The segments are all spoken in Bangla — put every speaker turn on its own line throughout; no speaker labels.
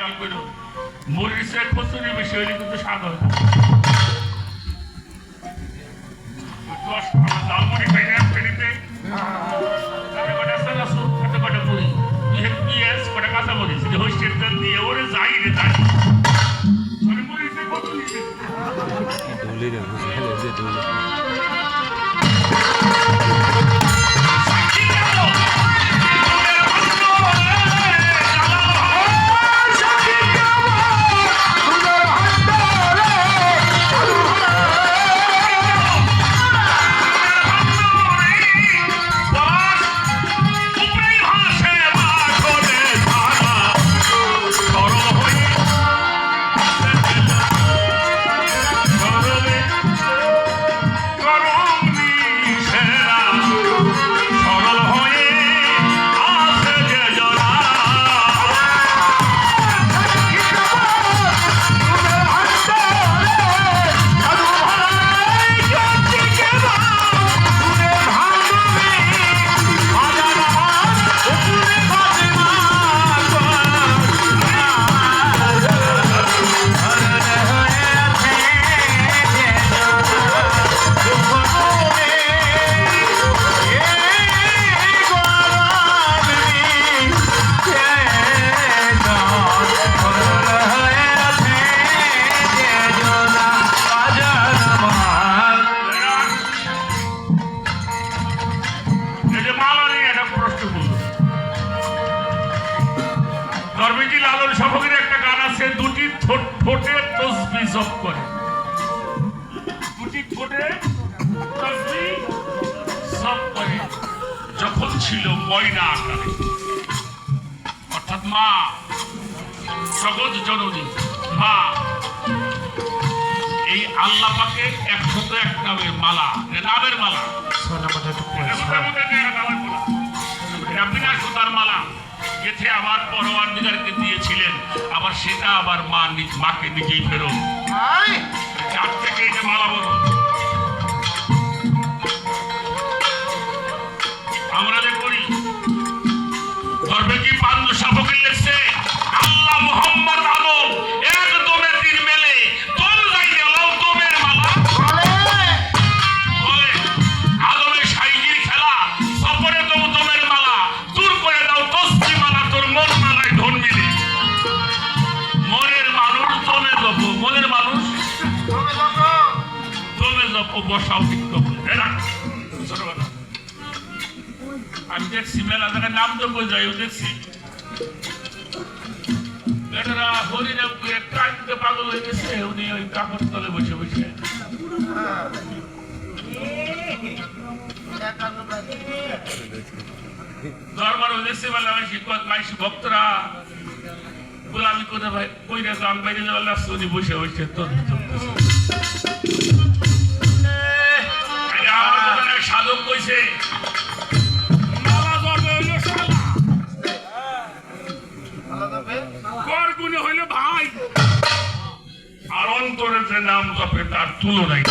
খেয়াল করো। মরিচের কচুরি বেশি হলে কিন্তু স্বাদ হয় জালমুড়ি খাই না ফেরিতে তাতে কটা সানাসুর, দুটি ঠোঁট- ঠোঁটে তসবি জপ করে। দুটি ঠোঁটে তসবি জপ করে। যখন ছিল ময়না আকারে। অর্থাৎ মা জগৎ জননী মা। এই আল্লাহ পাকে একশত এক নামের মালা নামের মালা। মালা। গেথে আমার পরোয়ার দিগারকে দিয়েছিলেন। আবার সেটা আবার মা নিজ মাকে নিজেই ফেরত। চার থেকে এটা মালা বলো। বসাও। আমি দেখছি, মেলা জায়গায় নাম তো যাই দেখছি। বেটারা হরিরা কাঁদতে পাগল গেছে, উনি ওই কাপড় তলে বসে বসে। দরবার উদ্দেশ্যে বলে আমি শিক্ষক মাইসি ভক্তরা আমি কোথায় ভাই কই রেখো আমি বাইরে লাগছে বসে বসে তোর সাধক কইছে মালা জপে হইল ভাই। আর অন্তরে যে নাম জপে তার তুলনাই।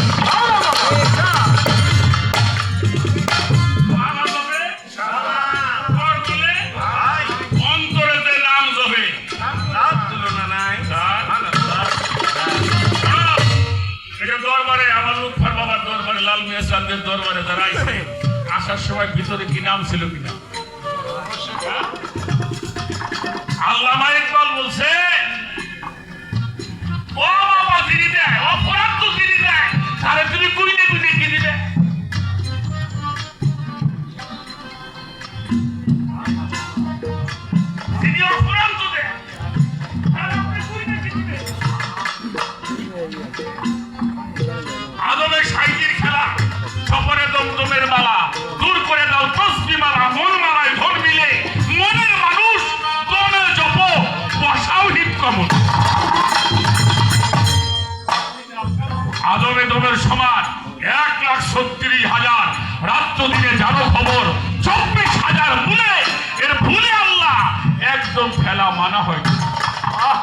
দরবারে যারা আসার সময় ভিতরে কি নাম ছিল কিনা? আল্লামা ইকবাল বলছে, ও বাবা তিনি দেয়, অপরাধ তো তিনি দেয় দিনে জানো খবর, চব্বিশ হাজার ভুলে এর ভুলে আল্লাহ একদম ফেলা মানা হয় আহ!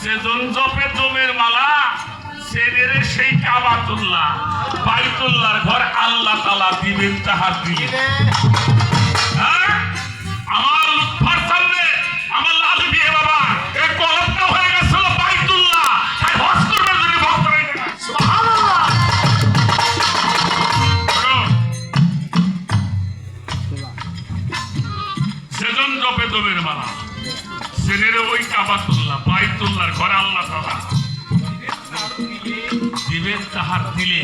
সেজন জপে দমের মালা সেদের সেই কাবাতুল্লাহ, বাইতুল্লাহর ঘর আল্লাহ তালা দিবেন তাহার দিলে। হ্যাঁ? আমার সামনে, আমার লাল সেনের ওই কাবাতুল্লাহ বাইতুল্লাহর ঘরে আল্লাহ তালা দিবেন তাহার দিলে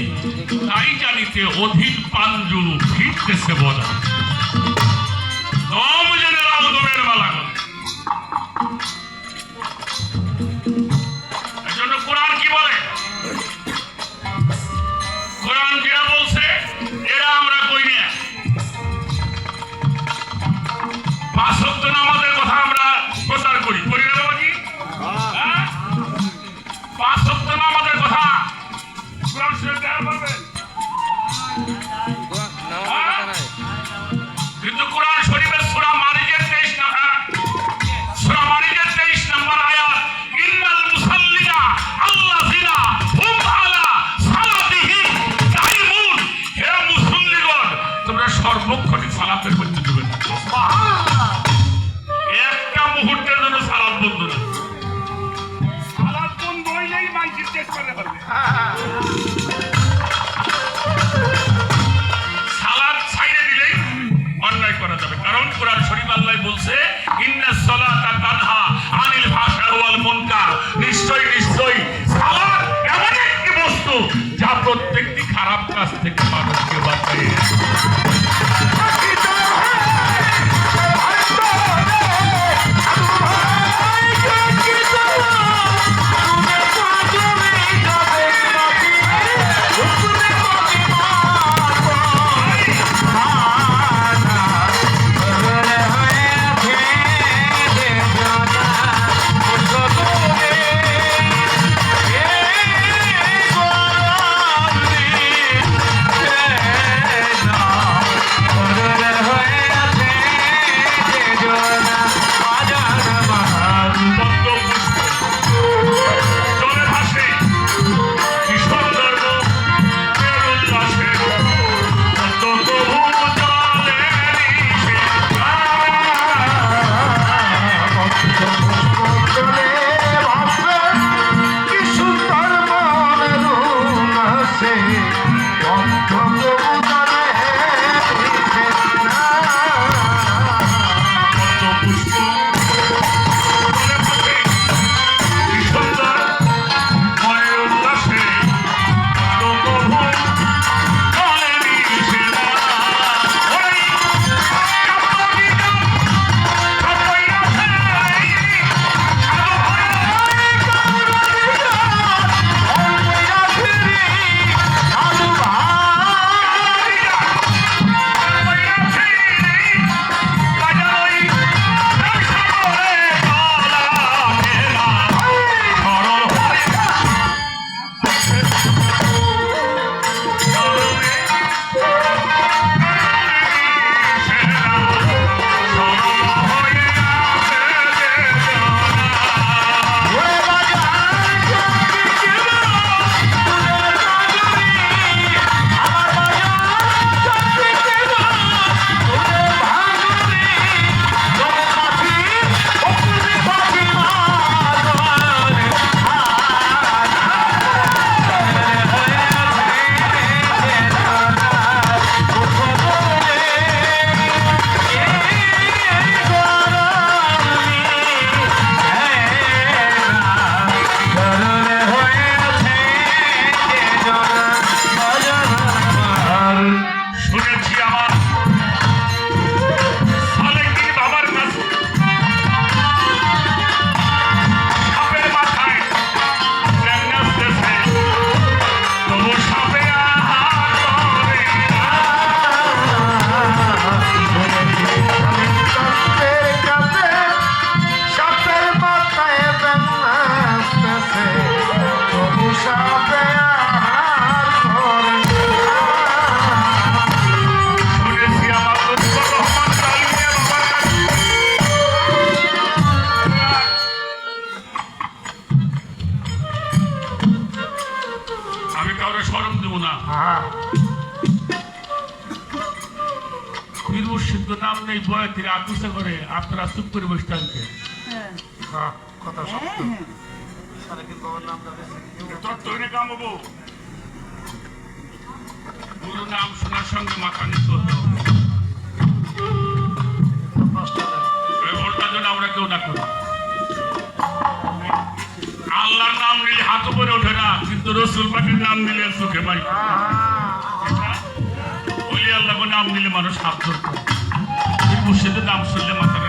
তাই জানিতে অধীন পাঞ্জুরু ফিরতেছে বলা পাঁচ নামাজের কথা আমরা প্রচার করি। করি না বাবাজি? হ্যাঁ? পাঁচ ওয়াক্ত নামাজের কথা। কোরআন শরীফ দেওয়া বলবেন? চুপ করে বসে থাকবে
কথা সত্য।
তৈরি কাম হব। গুরু নাম শোনার সঙ্গে মাথা নিতে আমরা কেউ না করো। আল্লাহর নাম নিলে হাত উপরে ওঠে না কিন্তু রসুল পাখির নাম নিলে চোখে বাড়ি ওই আল্লাহ নাম নিলে মানুষ হাত ধরত মুর্শিদের নাম শুনলে মাথাটা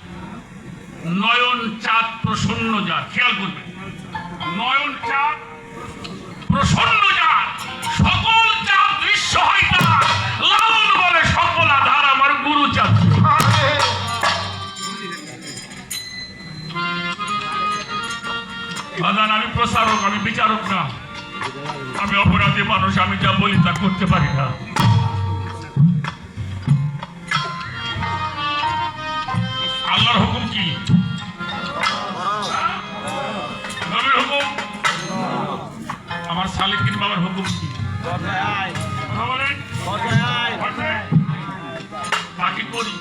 নয়ন চাঁদ প্রসন্ন যার খেয়াল করবে। নয়ন চাঁদ প্রসন্ন যার সকল চাঁদ দৃশ্য হয় লালন বলে সকল আধার আমার গুরু চাঁদ। বাদান আমি প্রচারক, আমি বিচারক না। আমি অপরাধী মানুষ, আমি যা বলি তা করতে পারি না। আল্লাহর হুকুম কি? আমার সালিকিন বাবার হুকুম কি? করি।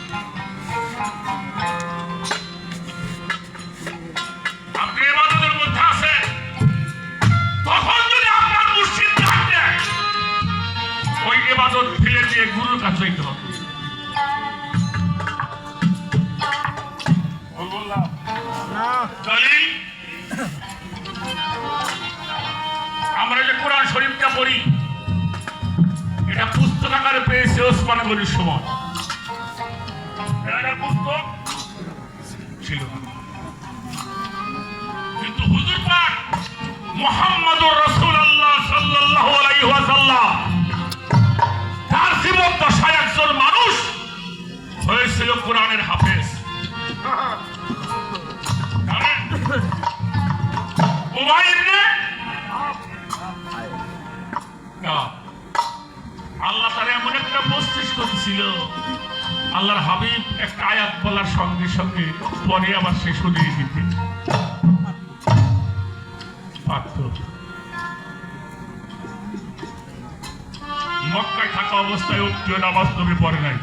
আপনি মধ্যে আছেন। তখন যদি আপনার মুর্শিদ দেয় ওই ফেলে দিয়ে গুরুর কাছে হবে আমরা যে কোরআন শরীফটা পড়ি, এটা পুস্তক আকারে পেয়েছে ওসমান গনির সময়। পুস্তক ছিল। কিন্তু হুজুর পাক মোহাম্মদুর তার একজন মানুষ হয়েছিল কোরআনের হাফেজ। একটা মস্তিষ্ক ছিল। আল্লাহর হাবিব একটা আয়াত বলার সঙ্গে সঙ্গে পরে আবার সে শুনিয়ে দিতে মক্কায় থাকা অবস্থায় উত্তীয় নামাজ তুমি পড়ে নাই।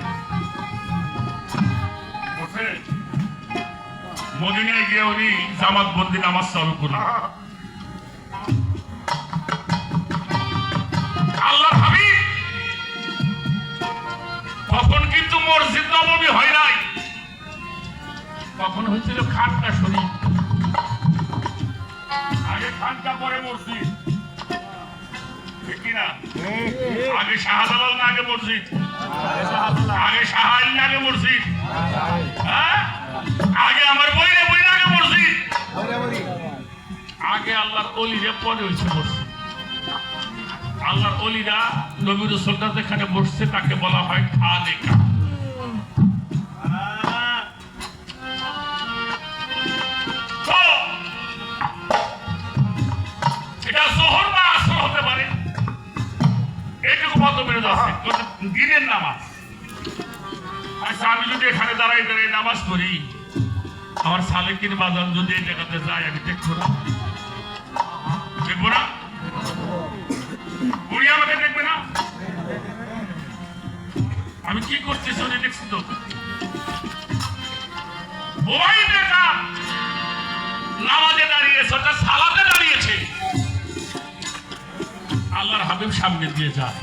মদিনায় গিয়ে উনি জামাত বন্দি নামাজ চালু করলেন। মসজিদ নবমী হয় নাই। তখন হয়েছিল খানকা শরীফ আগে খানকা পরে মসজিদ। হ্যাঁ? আল্লাহর পরে হয়েছে মসজিদ। আল্লাহর অলিরা নবীর রসুলটা যেখানে বসছে তাকে বলা হয় খা দিনের নামাজ। আচ্ছা আমি যদি এখানে দাঁড়াই দাঁড়াই নামাজ আমার সালেকিন বাজান যদি এই জায়গাতে যায়, আমি দেখব না। দেখব না? উনি আমাকে দেখবে না? আমি কি করতেছি উনি দেখছি তো। ওই নামাজে দাঁড়িয়েছে, ওটা সালাতে দাঁড়িয়েছে। আল্লাহর হাবিব সামনে দিয়ে যায়।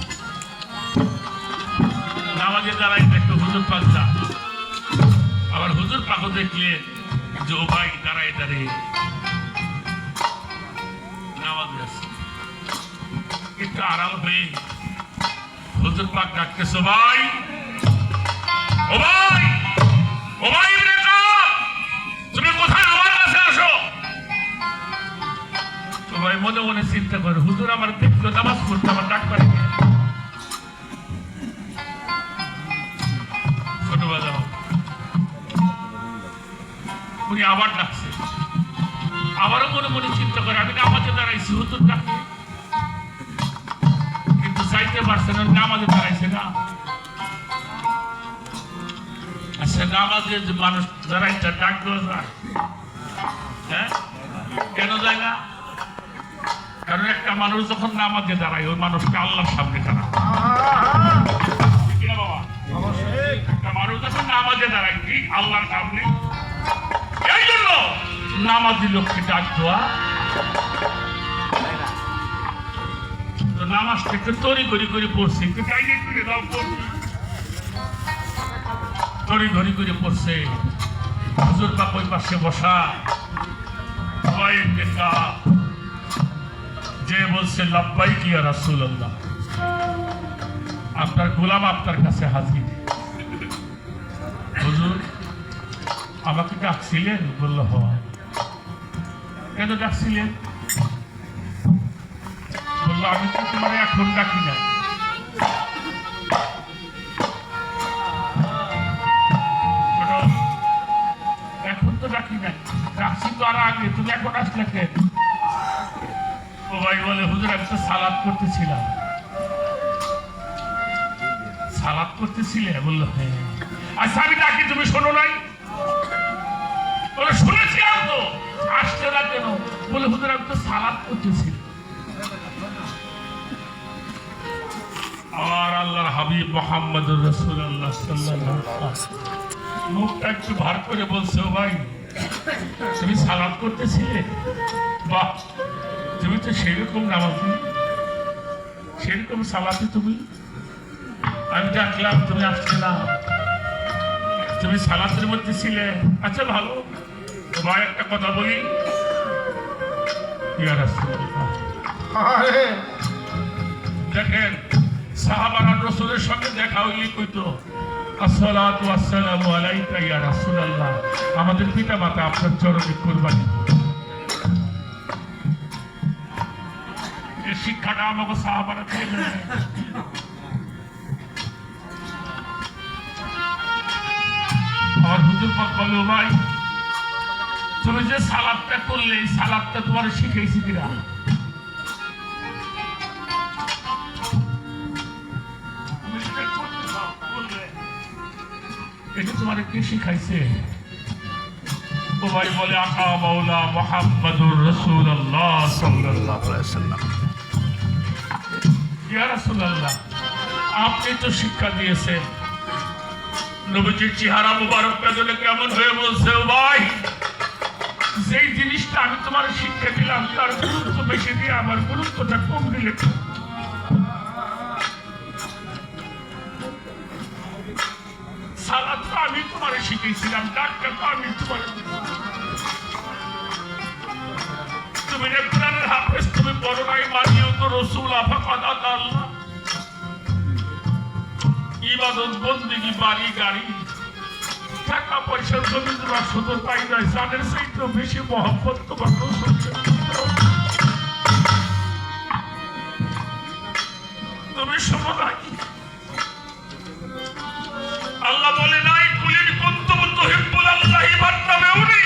নামাজে দাঁড়াই দেখতো হুজুর যা আবার হুজুর পাকও দেখলে যে ও ভাই দাঁড়ায় দাঁড়িয়ে একটু আড়াল হয়ে হুজুর পাক ডাকতেছে ভাই! ও ভাই! ও ভাই তুমি আমার কাছে আসো! ভাই, মনে মনে চিন্তা করে, হুজুর, আমার দেখল নামাজ পড়তে আমার আবার ডাকছে। আবারও মনে মনে চিন্তা করে, আমি নামাজে দাঁড়াইছি হুতুর ডাকছে। কিন্তু চাইতে পারছে না, নামাজে দাঁড়াইছে না। আচ্ছা নামাজে যে মানুষ দাঁড়াইটা ডাক হ্যাঁ? কেন যায় কারণ একটা মানুষ যখন নামাজে দাঁড়ায়, ওই মানুষটা আল্লাহর সামনে দাঁড়ায়। একটা মানুষ যখন নামাজে দাঁড়ায় আল্লাহর সামনে। এই জন্য নামাজি ডাক দেওয়া। তো নামাজটা একটু তরি করি করে পড়ছে তরি ঘড়ি করে পড়ছে। হুজুর পাশে বসা। যে বলছে লাব্বাই কি আর রাসূলুল্লাহ। আপনার গোলাম আপনার কাছে হুজুর। আমাকে ডাকছিলেন, বলল হয় কেন ডাকছিলেন? বলল, আমি তো তোমার এখন ডাকি না এখন তো ডাকি না ডাকছি তো আর আগে, তুমি এখন আসলে কেন? ও ভাই বলে, হুজুর, আমি তো সালাদ করতেছিলাম। সালাদ করতেছিলে? বলল হ্যাঁ। আচ্ছা আমি ডাকি, তুমি শোনো নাই? বলে শুনেছিলাম তো আসছে না কেন? বলে, হুজুর, আমি তো সালাদ করতেছি। আর আল্লাহর হাবিব মোহাম্মদ রসুল্লাহ মুখটা একটু ভার করে বলছে ভাই, তুমি সালাদ করতেছিলে? বাহ, তুমি তো সেরকম নামাজি। সেরকম সালাতে তুমি? আমি ডাকলাম, তুমি আসলে না। তুমি সালাতের মধ্যে ছিলে। আচ্ছা ভালো। ভাই একটা কথা বলি। দেখেন সাহাবারা রসুলের সঙ্গে দেখা হইলে কইতো আসসালাতু আসসালামু আলাইকা ইয়া রাসূলুল্লাহ। আমাদের পিতা মাতা আপনার চরণে কুরবানি। এই শিক্ষাটা আমাকে সাহাবারা দিয়ে। আমার হুজুর পাক ভাই তুমি যে সালাদটা করলে সালাদটা তোমার শিখাইছি কিনা। এটা তোমার শিখাইছে? বলে আকা মাওলা মোহাম্মদুর রসুল্লাহ সাল্লাল্লাহু আলাইহি ওয়াসাল্লাম। ইয়া রাসূলুল্লাহ, আপনি তো শিক্ষা দিয়েছেন। নবীজির চেহারা মুবারক পেজলে কেমন হয়ে বলছে, ও ভাই যেই জিনিসটা আমি তোমার শিক্ষা দিলাম, তার গুরুত্ব বেশি দিয়ে আমার গুরুত্বটা কম দিলে আমি তোমার ডাক্তার তো আমি তোমার তুমি কোরআনের হাফেজ, তুমি বড় নাই, মানিও তো রসুল আফা কথা ইবাদত, বন্দিগি, বাড়ি, গাড়ি। টাকা পয়সা তোরা শুধু জানের বেশি মহব্বত তোমার আল্লাহ বলে, নাই কুলির কর্তব্য হিব্বুল আল্লাহ ইবার নামে উনি